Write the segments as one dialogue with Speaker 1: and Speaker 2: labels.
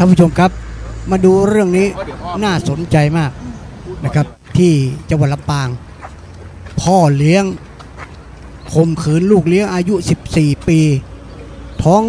Speaker 1: ท่านผู้ชมครับ มาดูเรื่องนี้น่าสนใจมากนะครับ ที่จังหวัดลำปาง พ่อเลี้ยงข่มขืนลูกเลี้ยงอายุ 14 ปี ท้อง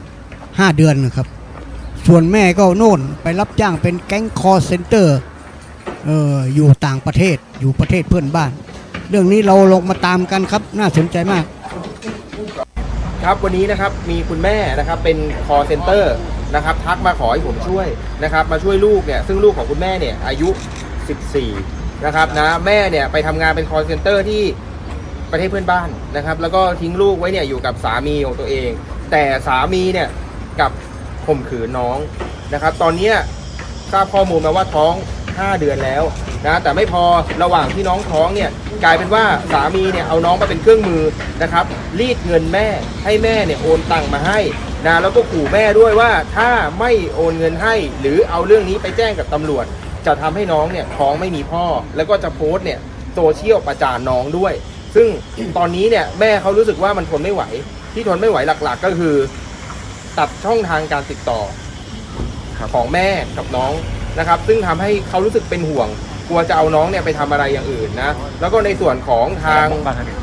Speaker 1: 5 เดือนนะครับ ส่วนแม่ก็โน่นไปรับจ้างเป็นแก๊งคอร์เซนเตอร์เอออยู่ต่างประเทศอยู่ประเทศเพื่อนบ้าน เรื่องนี้เราลงมาตามกันครับ น่าสนใจมาก
Speaker 2: ครับวันนี้นะครับมีคุณแม่นะครับเป็น call center น นะครับทักมาขอให้ผมช่วยนะครับมาช่วยลูกเนี่ยซึ่งลูกของคุณแม่เนี่ยอายุ 14 นะครับนะแม่เนี่ยไปทำงานเป็น call center ที่ประเทศเพื่อนบ้านนะครับ แล้วก็ทิ้งลูกไว้เนี่ยอยู่กับสามีของตัวเอง แต่สามีเนี่ยกับข่มขืนน้องนะครับ ตอนเนี้ทราบข้อมูลมาว่าท้อง 5 เดือนแล้วนะแต่ไม่พอระหว่างที่น้องท้องเนี่ยกลายเป็นว่าสามีเนี่ยเอาน้องมาเป็นเครื่องมือนะครับรีดเงินแม่ให้แม่เนี่ยโอนตังมาให้ นะแล้วก็ขู่แม่ด้วยว่าถ้าไม่โอนเงินให้ หรือเอาเรื่องนี้ไปแจ้งกับตำรวจ จะทำให้น้องเนี่ยท้องไม่มีพ่อ แล้วก็จะโพสต์เนี่ยโซเชียลประจานน้องด้วย ซึ่งตอนนี้เนี่ยแม่เขารู้สึกว่ามันทนไม่ไหว ที่ทนไม่ไหวหลักๆ ก็คือ ตัดช่องทางการติดต่อของแม่กับน้องนะครับ ซึ่งทำให้เขารู้สึกเป็นห่วง กลัวจะเอาน้องเนี่ยไปทำอะไรอย่างอื่นนะ แล้วก็ในส่วนของทาง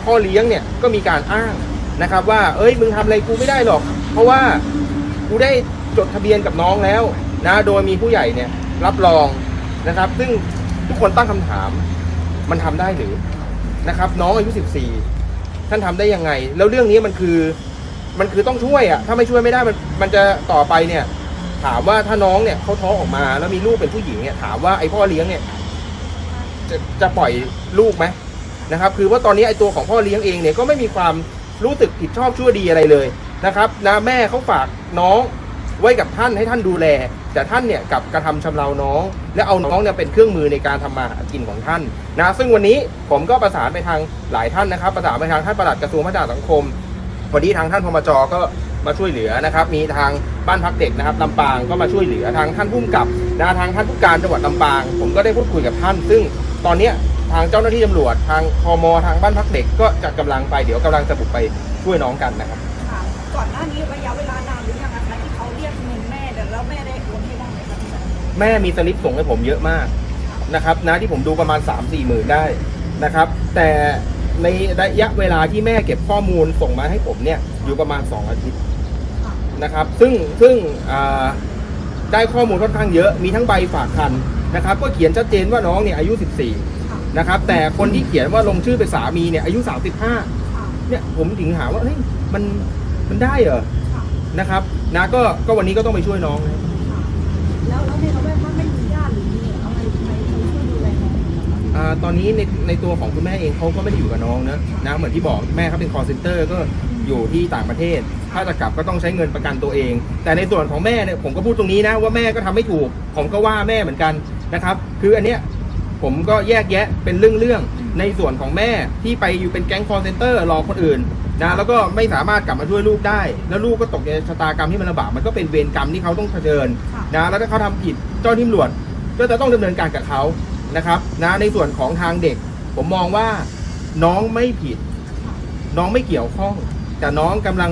Speaker 2: พ่อเลี้ยงเนี่ยก็มีการอ้างนะครับ ว่า เอ้ยมึงทำอะไรกูไม่ได้หรอก เพราะว่ากูได้จดทะเบียนกับน้องแล้วนะโดยมีผู้ใหญ่เนี่ยรับรองนะครับ ซึ่งทุกคนตั้งคำถามมันทำได้หรือนะครับ น้องอายุ 14 ท่านทำได้ยังไง แล้วเรื่องนี้มันคือมันคือต้องช่วยอะถ้าไม่ช่วยไม่ได้มันมันจะต่อไปเนี่ย ถามว่าถ้าน้องเนี่ยเขาท้องออกมา แล้วมีลูกเป็นผู้หญิงเนี่ยถามว่าไอ้พ่อเลี้ยงเนี่ย จะจะปล่อยลูกไหมนะครับ คือว่าตอนนี้ไอ้ตัวของพ่อเลี้ยงเองเนี่ยก็ไม่มีความรู้สึกผิดชอบชั่วดีอะไรเลย นะครับนะแม่เขาฝากน้องไว้กับท่านให้ท่านดูแล แต่ท่านเนี่ยกับกระทำชำเราน้อง และเอาน้องเนี่ยเป็นเครื่องมือในการทำมาหากินของท่านนะซึ่งวันนี้ผมก็ประสานไปทางหลายท่านนะครับ ประสานไปทางท่านประหลัดกระทรวงพัฒนาสังคมวันนี้ทางท่านพมจก็มาช่วยเหลือนะครับ มีทางบ้านพักเด็กนะครับลำปางก็มาช่วยเหลือทางท่านผู้กับนะทางท่านผู้การจังหวัดลำปาง ผมก็ได้พูดคุยกับท่าน ซึ่งตอนเนี้ยทางเจ้าหน้าที่ตำรวจ ทางพมทางบ้านพักเด็กก็จะกำลังไปเดี๋ยวกำลังจะบุกไปช่วยน้องกันนะครับ
Speaker 3: ก่อนหน้านี้ระยะเวลานานหรือยังนะคะที่เขาเรียกเงินแม่แต่แล้วแม่ได้โอนให้บ้างไหมคะพี่
Speaker 2: แม่มีสลิปส่งให้ผมเยอะมากนะครับนะที่ผมดูประมาณ 3 4หมื่นได้นะครับ แต่ในระยะเวลาที่แม่เก็บข้อมูลส่งมาให้ผมเนี่ยอยู่ประมาณ 2 อาทิตย์นะครับ ซึ่งซึ่งอ่าได้ข้อมูลค่อนข้างเยอะมีทั้งใบฝากคันนะครับ ก็เขียนชัดเจนว่าน้องเนี่ยอายุ 14นะครับ แต่คนที่เขียนว่าลงชื่อเป็นสามีเนี่ยอายุ 35เนี่ยผมถึงถาว่าเฮ้ยมัน มันได้เหรอนะครับนะก็ก็วันนี้ก็ต้องไปช่วยน้องนะ
Speaker 3: แล้วแล้วในระแวกบ้านไม่มีญาติหรือมีอะไรใครช่วยดูแลน้อง
Speaker 2: อ่าตอนนี้ในในตัวของคุณแม่เองเขาก็ไม่ได้อยู่กับน้องนะนะเหมือนที่บอกแม่เขาเป็น call center ก็อยู่ที่ต่างประเทศ ถ้าจะกลับก็ต้องใช้เงินประกันตัวเอง แต่ในส่วนของแม่เนี่ยผมก็พูดตรงนี้นะว่าแม่ก็ทำไม่ถูก ผมก็ว่าแม่เหมือนกันนะครับ คืออันเนี้ยผมก็แยกแยะเป็นเรื่องๆในส่วนของแม่ที่ไปอยู่เป็นแก๊ง call center รอคนอื่น นะแล้วก็ไม่สามารถกลับมาช่วยลูกได้ แล้วลูกก็ตกในชะตากรรมที่มันลำบากมันก็เป็นเวรกรรมที่เขาต้องเผชิญนะแล้วถ้าเขาทำผิดเจ้าหน้าที่ตำรวจก็จะต้องดำเนินการกับเขานะครับนะในส่วนของทางเด็ก ผมมองว่าน้องไม่ผิด น้องไม่เกี่ยวข้อง แต่น้องกำลัง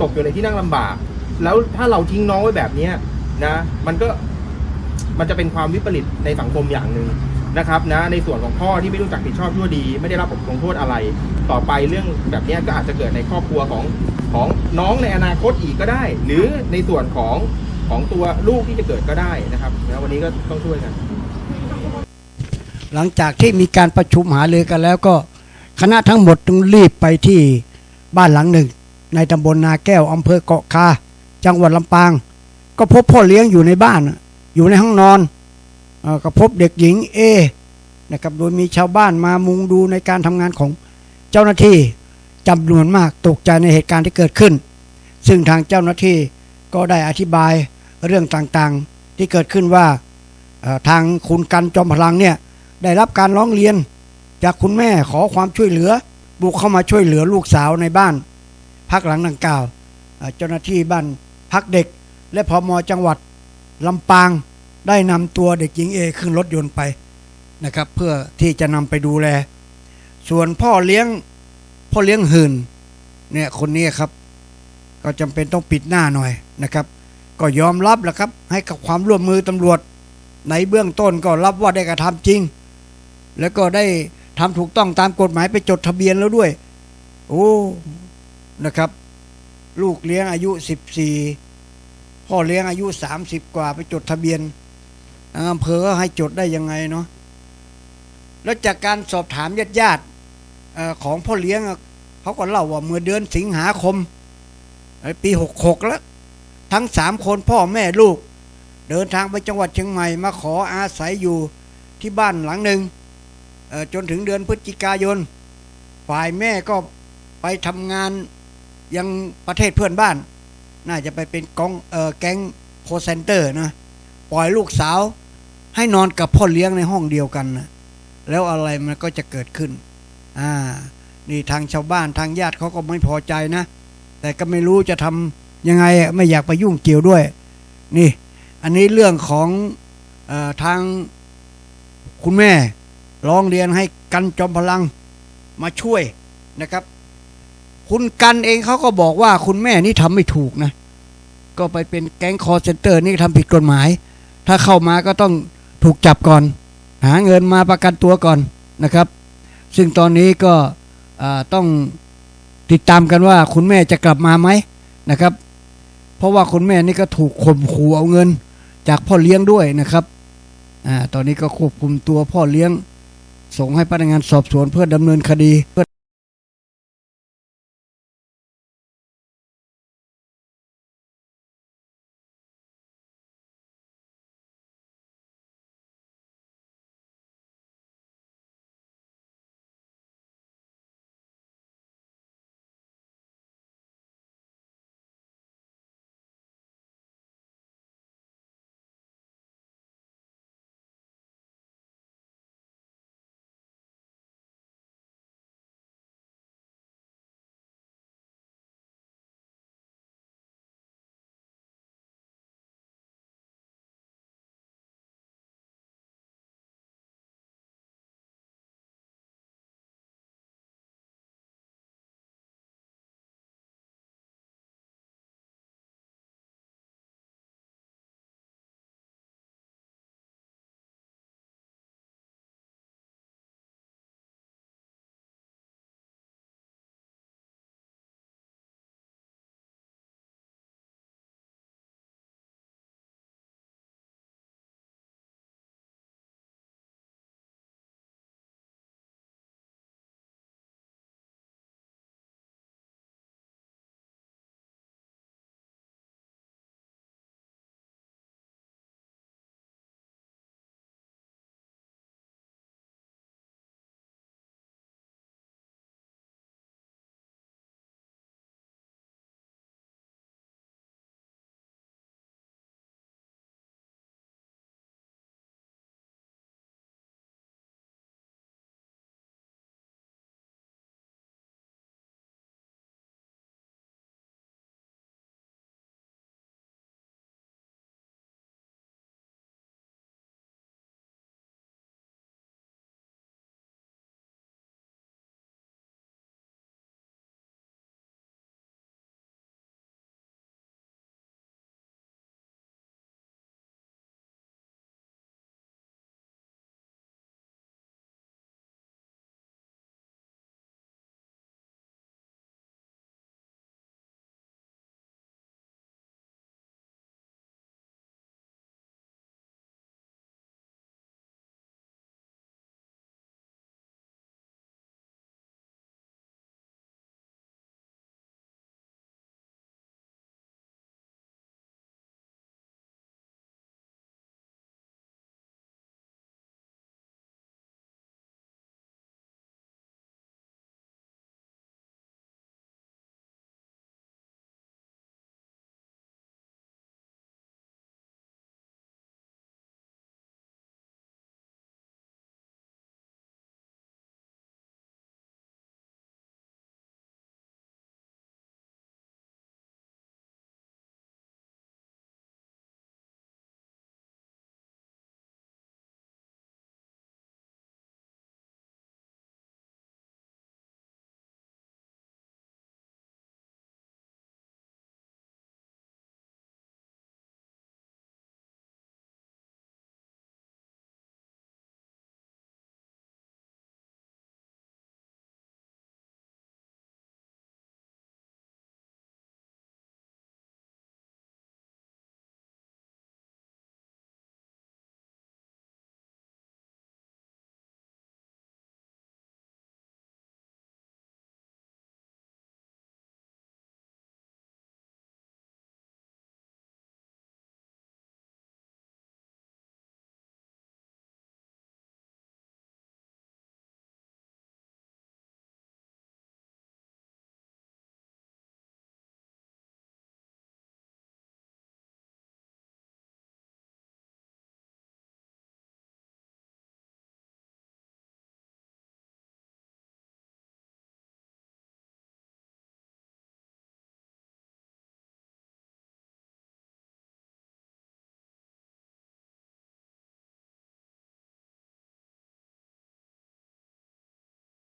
Speaker 2: ตกอยู่ในที่นั่งลำบาก แล้วถ้าเราทิ้งน้องไว้แบบเนี้ยนะ มันก็มันจะเป็นความวิปริตในสังคมอย่างหนึ่ง นะครับนะในส่วนของพ่อที่ไม่รู้จักผิดชอบชั่วดี ไม่ได้รับบทลงโทษอะไร ต่อไปเรื่องแบบนี้ก็อาจจะเกิดในครอบครัวของของน้องในอนาคตอีกก็ได้ หรือในส่วนของของตัวลูกที่จะเกิดก็ได้นะครับแล้ววันนี้ก็ต้องช่วยกัน
Speaker 1: หลังจากที่มีการประชุมหารือกันแล้วก็คณะทั้งหมดต้องรีบไปที่บ้านหลังหนึ่ง ในตำบลนาแก้วอำเภอเกาะคาจังหวัดลำปาง ก็พบพ่อเลี้ยงอยู่ในบ้าน อยู่ในห้องนอน ก็พบเด็กหญิงเอนะครับโดยมีชาวบ้านมามุงดูในการทำงานของเจ้าหน้าที่จำนวนมากตกใจในเหตุการณ์ที่เกิดขึ้น ซึ่งทางเจ้าหน้าที่ก็ได้อธิบายเรื่องต่างๆที่เกิดขึ้นว่าทางคุณกันจอมพลังเนี่ยได้รับการร้องเรียน จากคุณแม่ขอความช่วยเหลือ บุกเข้ามาช่วยเหลือลูกสาวในบ้านพักหลังดังกล่าวเอ่อเจ้าหน้าที่บ้านพักเด็ก และพมจังหวัดลำปาง ได้นำตัวเด็กหญิงเอขึ้นรถยนต์ไปนะครับ เพื่อที่จะนำไปดูแล ส่วนพ่อเลี้ยงพ่อเลี้ยงหื่นเนี่ยคนนี้ครับ ก็จำเป็นต้องปิดหน้าหน่อยนะครับ ก็ยอมรับแหละครับ ให้กับความร่วมมือตำรวจ ในเบื้องต้นก็รับว่าได้กระทำจริง แล้วก็ได้ทำถูกต้องตามกฎหมายไปจดทะเบียนแล้วด้วย โอ้นะครับ ลูกเลี้ยงอายุสิบสี่พ่อเลี้ยงอายุสามสิบกว่าไปจดทะเบียน อำเภอก็ให้จดได้ยังไงเนาะแล้วจากการสอบถามญาติญาติๆของพ่อเลี้ยงเขาก็เล่าว่าเมื่อเดือนสิงหาคมปีหกหกแล้ว ทั้งสามคนพ่อแม่ลูก เดินทางไปจังหวัดเชียงใหม่มาขออาศัยอยู่ที่บ้านหลังหนึ่งจนถึงเดือนพฤศจิกายน ฝ่ายแม่ก็ไปทำงานยังประเทศเพื่อนบ้าน น่าจะไปเป็นกองเออแก๊งโคเซนเตอร์นะ ปล่อยลูกสาว ให้นอนกับพ่อเลี้ยงในห้องเดียวกันนะแล้วอะไรมันก็จะเกิดขึ้น อ่า นี่ทางชาวบ้านทางญาติเขาก็ไม่พอใจนะ แต่ก็ไม่รู้จะทำยังไงไม่อยากไปยุ่งเกี่ยวด้วย นี่ อันนี้เรื่องของอทางคุณแม่ร้องเรียนให้กันจอมพลังมาช่วยนะครับ คุณกันเองเขาก็บอกว่าคุณแม่นี่ทำไม่ถูกนะ ก็ไปเป็นแก๊งคอร์เซนเตอร์นี่ทำผิดกฎหมาย ถ้าเข้ามาก็ต้อง ถูกจับก่อน หาเงินมาประกันตัวก่อนนะครับ ซึ่งตอนนี้ก็ต้องติดตามกันว่าคุณแม่จะกลับมาไหมนะครับ เพราะว่าคุณแม่นี่ก็ถูกข่มขู่เอาเงิน จากพ่อเลี้ยงด้วยนะครับอตอนนี้ก็ควบคุมตัวพ่อเลี้ยง ส่งให้พนักงานสอบสวนเพื่อดำเนินคดีเพื่อ